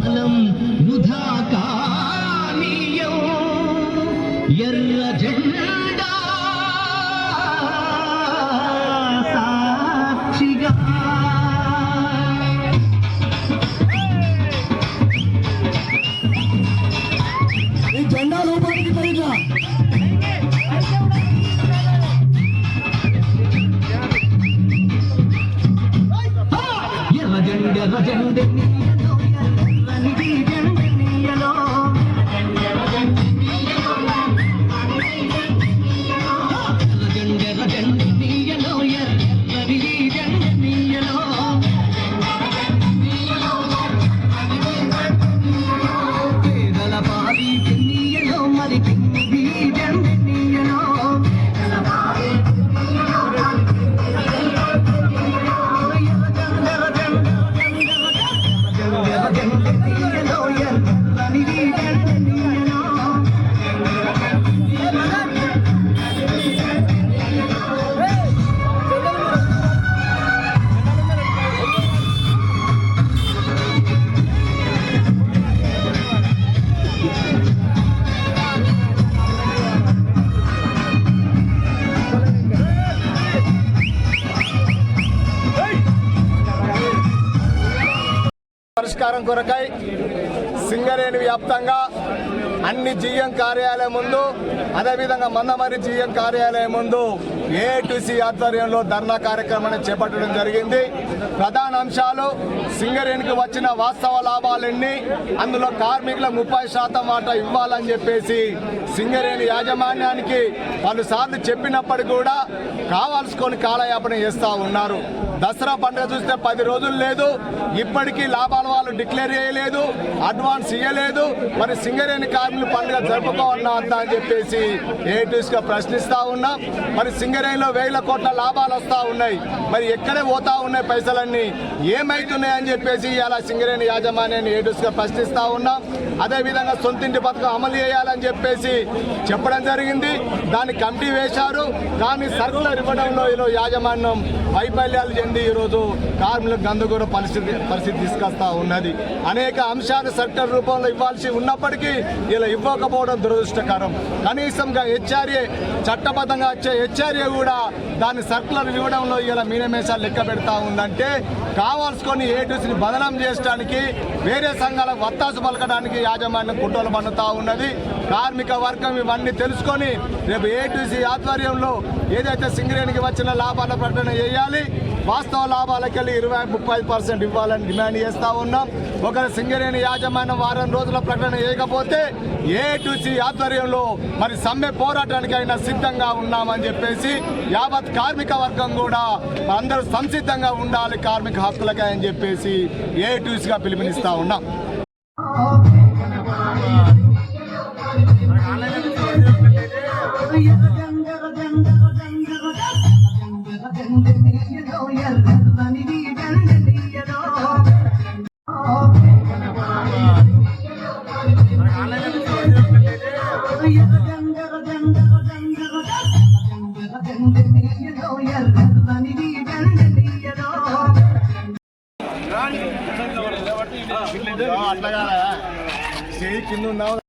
ఫలం వృధా కానీయం ఎర్ర జెండా సాక్షిగా. ఈ జెండా లోపలికి తరిగా ఎర్ర జెండ ఎర్ర పరిష్కారం కొరకై సింగరేణి వ్యాప్తంగా అన్ని జిఎం కార్యాలయం ముందు అదేవిధంగా మందమరి జిఎం కార్యాలయం ముందు ఏటీసీ ఆధ్వర్యంలో ధర్నా కార్యక్రమాన్ని చేపట్టడం జరిగింది. ప్రధాన అంశాలు సింగరేణికి వచ్చిన వాస్తవ లాభాలన్నీ అందులో కార్మికుల ముప్పై శాతం వాటా ఇవ్వాలని చెప్పేసి సింగరేణి యాజమాన్యానికి పలుసార్లు చెప్పినప్పటికీ కూడా కావాల్సుకొని కాలయాపన చేస్తూ ఉన్నారు. దసరా పండుగ చూస్తే పది రోజులు లేదు. ఇప్పటికీ లాభాల వాళ్ళు డిక్లేర్ చేయలేదు. అడ్వాన్స్ ఇవ్వలేదు మరి సింగరేణి కార్మికులు పండుగ జరుపుకోవన్నా అంతా అని చెప్పేసి ఏటీస్గా ప్రశ్నిస్తా ఉన్నాం. మరి సింగరేణిలో వేల కోట్ల లాభాలు వస్తా ఉన్నాయి. మరి ఎక్కడే పోతా ఉన్నాయి పైసలన్నీ? ఏమైతున్నాయి అని చెప్పేసి ఇలా సింగరేణి యాజమాన్యాన్ని ఏటీస్గా ప్రశ్నిస్తా ఉన్నాం. అదేవిధంగా సొంతింటి పథకం అమలు చేయాలని చెప్పేసి చెప్పడం జరిగింది. దాన్ని కమిటీ వేశారు. కానీ సర్కులర్ ఇవ్వడంలో ఈరోజు యాజమాన్యం వైఫల్యాలు చెంది ఈరోజు కార్మికులకు గందరగోళ పరిస్థితి పరిస్థితి తీసుకొస్తా ఉన్నది. అనేక అంశాలు సెక్టర్ రూపంలో ఇవ్వాల్సి ఉన్నప్పటికీ ఇలా ఇవ్వకపోవడం దురదృష్టకరం. కనీసంగా హెచ్ఆర్ఏ చట్టబద్ధంగా వచ్చే హెచ్ఆర్ఏ కూడా దాన్ని సర్కులర్ ఇవ్వడంలో ఇలా మీనమేషాలు లెక్క పెడతా ఉందంటే కావాల్సుకొని ఏటీసీని బదనం చేయడానికి వేరే సంఘాలకు వత్తాసు పలకడానికి యాజమాన్యం కుట్రలు పన్నుతా ఉన్నది. కార్మిక వర్గం ఇవన్నీ తెలుసుకొని రేపు ఏటీసీ ఆధ్వర్యంలో ఏదైతే సింగరేణికి వచ్చిన లాభాల ప్రకటన చేయాలి వాస్తవ లాభాలకెళ్ళి ఇరవై ముప్పై పర్సెంట్ ఇవ్వాలని డిమాండ్ చేస్తూ ఉన్నాం. ఒకరు సింగరేణి యాజమాన్యం వారం రోజుల ప్రకటన చేయకపోతే ఏటీసీ ఆధ్వర్యంలో మరి సమ్మె పోరాటానికైనా సిద్ధంగా ఉన్నామని చెప్పేసి యావత్ కార్మిక వర్గం కూడా అందరూ సంసిద్ధంగా ఉండాలి కార్మిక హక్కులకై అని చెప్పేసి ఏటీసీగా పిలుపునిస్తా ఉన్నాం. అట్లాగా కింద ఉన్నావు.